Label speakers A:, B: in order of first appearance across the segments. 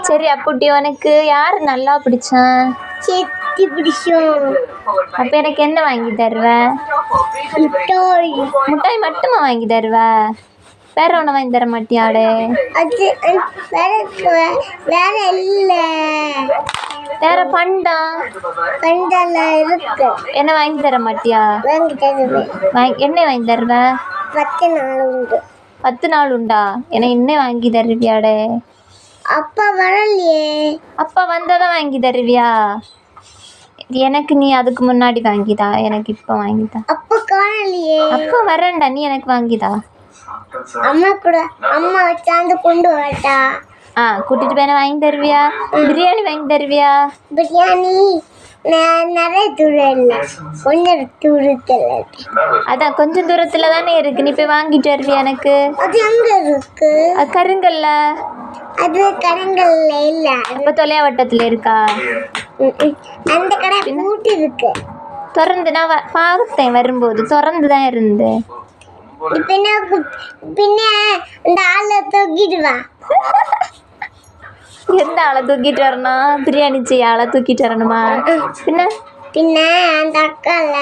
A: சரி அப்புட்டி உனக்கு யார் நல்லா பிடிச்சான்
B: செத்தி பிடிக்கும்.
A: அப்ப எனக்கு என்ன வாங்கி தருவ?
B: மிட்டாய்.
A: முட்டாய் மட்டுமா வாங்கி தருவ? வேற ஒன்று வாங்கி தர மாட்டியாடே.
B: அது வேற வேற இல்ல.
A: வேற பண்டம்
B: கண்டல இருக்கு.
A: என்ன வாங்கி தர மாட்டியா?
B: வாங்கி தருவேன்
A: வாங்கி என்ன வாங்கி தருவ?
B: பத்து நாள் உண்டு.
A: பத்து நாள் உண்டா? எனக்கு என்ன வாங்கி தருவியாடே.
B: அப்பா வரலையே.
A: அப்பா வந்தாதான் வாங்கி தருவியா? எனக்கு நீ அதுக்கு முன்னாடி வாங்கிதா? எனக்கு இப்போ வாங்கிதா?
B: அப்பா காணலையே.
A: அப்பா வரேன்டா நீ எனக்கு வாங்கிதா?
B: அம்மா கூட அம்மா வச்சாந்து கொண்டு வரட்டா.
A: ஆ கூட்டிட்டு போய் வாங்கி தருவியா? பிரியாணி வாங்கி தருவியா?
B: பிரியாணி நிறைய தூரம் இல்லை. கொஞ்சம் தூரத்தில்.
A: அதான் கொஞ்சம் தூரத்துல தானே இருக்கு. நீ போய் வாங்கிட்டு வருவியா எனக்கு?
B: அது எங்க இருக்கு?
A: கருங்கல்ல?
B: அது கடைங்கள்ல இல்ல.
A: அப்ப தொலையாவட்டத்துல இருக்கா.
B: அந்த கடை பூட்டி இருக்கு.
A: திறந்து நான் பார்த்தேன் வரும்போது. திறந்து தான் இருந்து
B: பின்ன பின்ன இந்த ஆளை தூக்கிடுவா
A: எந்த ஆளை தூக்கிட்டு வரணும்? பிரியாணி செய்ய ஆளை தூக்கிட்டு வரணுமா? பின்ன?
B: பின்ன அந்த அக்கால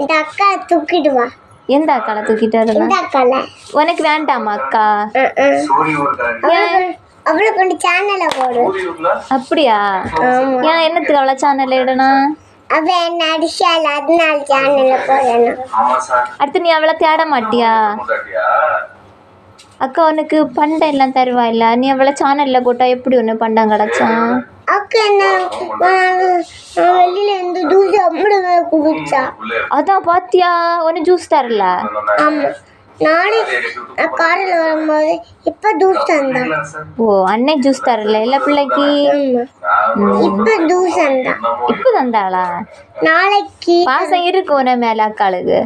B: இந்த அக்கா தூக்கிடுவா
A: எந்த அக்காளை தூக்கிட்டு
B: அக்கால
A: உனக்கு வேண்டாமா அக்கா?
B: அவ்வளோ கொண்டு சேனலை போடு.
A: அப்படியா? ஏன் என்னத்துக்கு அவ்வளோ சேனல் இடணும்
B: அவ என்ன அடிச்சால அதனால சேனல்ல போடணும்.
A: அடுத்து நீ அவளை தேட மாட்டியா? அக்கா உனக்கு பண்டம் எல்லாம் தருவா இல்ல? நீ அவளை சேனல்ல போட்டா எப்படி ஒன்று பண்டம் கிடச்சான்
B: அக்கா என்ன நான் வெளியில இருந்து தூசி அப்படி குடிச்சா.
A: அதான் பாத்தியா? ஒன்று ஜூஸ் தரல.
B: ஆமா. நாளை காரில் வரும்போது இப்ப தூசி தந்தான்.
A: ஓ அன்னை ஜூஸ் தரல. இல்ல பிள்ளைக்கு?
B: இப்ப தூசி தந்தான்.
A: இப்போ தந்தாளா?
B: நாளைக்கு
A: பாசம் இருக்கு உன மேல அக்காளுக்கு.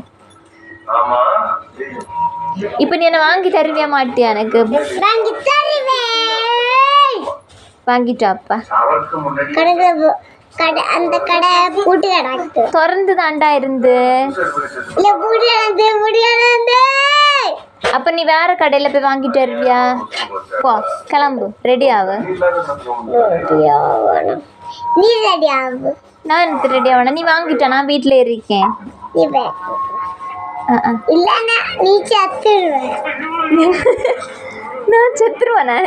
A: இப்போ நீ என்ன வாங்கி தருவியா மாட்டியா எனக்கு?
B: வாங்கி தருவேன்.
A: வாங்கிட்டா அப்பா
B: கடைக்கு கடை அந்த கடை பூட்டி கிடக்கு
A: திறந்து தாண்டா இருந்து.
B: இல்ல பூட்டி கிடந்து பூட்டி கிடந்து
A: அப்ப நீ வேற கடையில போய் வாங்கிட்டு வருவியா? போ கிளம்பு. ரெடி ஆகு
B: நீ ரெடி ஆகு
A: நான் எனக்கு ரெடி ஆகணும் நீ வாங்கிட்ட நான் வீட்டில் இருக்கேன்.
B: இல்லைன்னா நீ சத்துருவேன்
A: நான் செத்துருவேனே?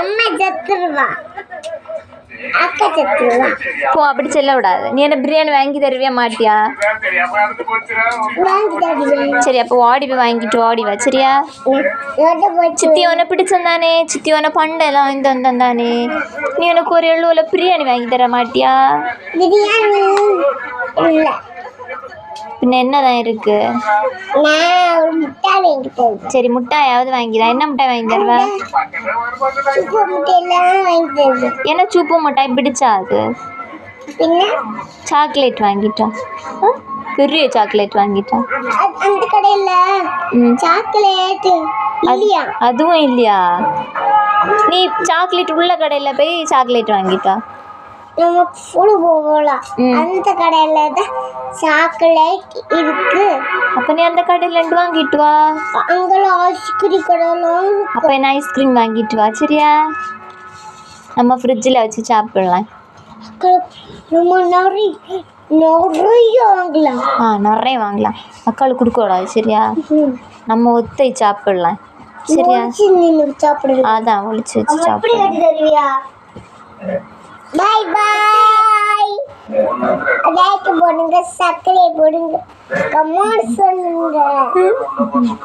B: அம்மா சத்துருவா அக்கா சத்துருவா.
A: போ அப்படி செல்ல விடாது. நீ என்ன பிரியாணி வாங்கி தருவியா மாட்டியா? சரி அப்போ ஓடி போய் வாங்கிட்டு ஓடி வா சரியா? சித்தி உன்னை பிடிச்சிருந்தானே? சித்தி உன்னை பண்டெல்லாம் வாங்கி தந்தானே நீ எனக்கு ஒரு எழுவல பிரியாணி வாங்கி தர மாட்டியா?
B: பிரியாணி
A: பின்ன என்னதான் இருக்கு? சரி முட்டாயாவது வாங்கிதா என்ன முட்டாய் வாங்கி தருவா? என்ன சூப்பு முட்டாய்? பிடிச்சா அது? சாக்லேட் வாங்கிட்டா ஆ? பெரிய சாக்லேட் வாங்கிட்டா
B: அந்த
A: ம்.
B: சாக்லேட் இல்லையா
A: அதுவும் இல்லையா? நீ சாக்லேட் உள்ள கடையில் போய் சாக்லேட் வாங்கிட்டா?
B: நம்ம ஃபுல் போகலாம். அந்த கடையில் தான் சாக்லேட் இருக்கு.
A: அப்போ நீ அந்த கடையில் ரெண்டு வாங்கிட்டு வா.
B: அங்கெல்லாம் ஐஸ்கிரீம் கடையெல்லாம்
A: அப்போ என்ன ஐஸ்கிரீம் வாங்கிட்டு வா சரியா? நம்ம ஃப்ரிட்ஜில் வச்சு சாப்பிடலாம்.
B: நம்ம நிறைய நிறைய வாங்கலாம்.
A: ஆ நிறைய வாங்கலாம். மக்களுக்கு கொடுக்கக்கூடாது சரியா. நம்ம ஒத்தை சாப்பிடலாம். சரியா?
B: சாப்பிடுறது
A: அதான் ஒளிச்சு வச்சு
B: எப்படி
A: சாப்பிடலாம்
B: கட்டி தருவியா பாய் பாய் லைக் போடுங்க சர்க்கரை சொல்லுங்க.